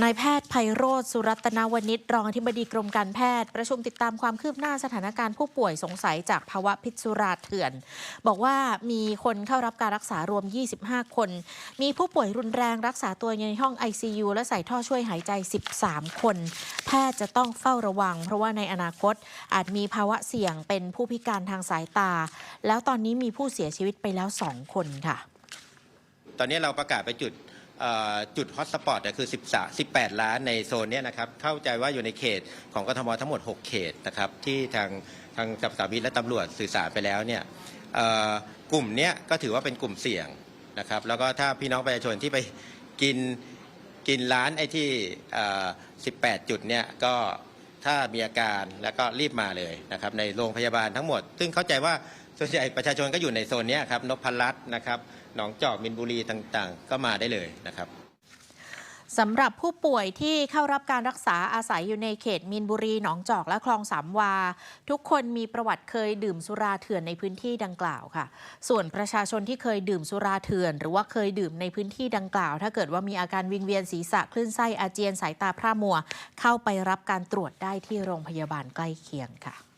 นายแพทย์ไพโรธสุรัตนวณิชรองอธิบดีกรมการแพทย์ ประชุมติดตามความคืบหน้าสถานการณ์ผู้ป่วยสงสัยจากภาวะพิษสุราเถื่อน บอกว่ามีคนเข้ารับการรักษารวม 25 คน มีผู้ป่วยรุนแรงรักษาตัวอยู่ในห้อง ICU และใส่ท่อช่วยหายใจ 13 คน แพทย์จะต้องเฝ้าระวัง เพราะว่าในอนาคตอาจมีภาวะเสี่ยงเป็นผู้พิการทางสายตา แล้วตอนนี้มีผู้เสียชีวิตไปแล้ว 2 คนค่ะ ตอนนี้เราประกาศไปจุด จุดฮอตสปอตคือ 13 18 ล้านในโซนนี้นะครับ เข้าใจว่าอยู่ในเขตของกทมทั้งหมด 6 เขตนะครับ ที่ทางทางจับสามิตและตำรวจสื่อสารไปแล้วเนี่ยกลุ่มเนี้ยก็ถือว่าเป็นกลุ่มเสี่ยงนะครับ แล้วก็ถ้าพี่น้องประชาชนที่ไปกินกินร้านไอ้ที่ 18 จุดเนี่ยก็ ถ้ามีอาการแล้วก็รีบมาเลยนะครับในโรงพยาบาลทั้งหมด ซึ่งเข้าใจว่าส่วนใหญ่ประชาชนก็อยู่ในโซนนี้ครับนพพลัตน์นะครับหนองจอกมินบุรีต่างๆ ก็มาได้เลยนะครับ สำหรับผู้ป่วยที่เข้ารับการรักษาอาศัยอยู่ในเขตมีนบุรีหนองจอกและคลองสามวา ทุกคนมีประวัติเคยดื่มสุราเถื่อนในพื้นที่ดังกล่าวค่ะ ส่วนประชาชนที่เคยดื่มสุราเถื่อน หรือว่าเคยดื่มในพื้นที่ดังกล่าว ถ้าเกิดว่ามีอาการวิงเวียนศีรษะคลื่นไส้อาเจียนสายตาพร่ามัว เข้าไปรับการตรวจได้ที่โรงพยาบาลใกล้เคียงค่ะ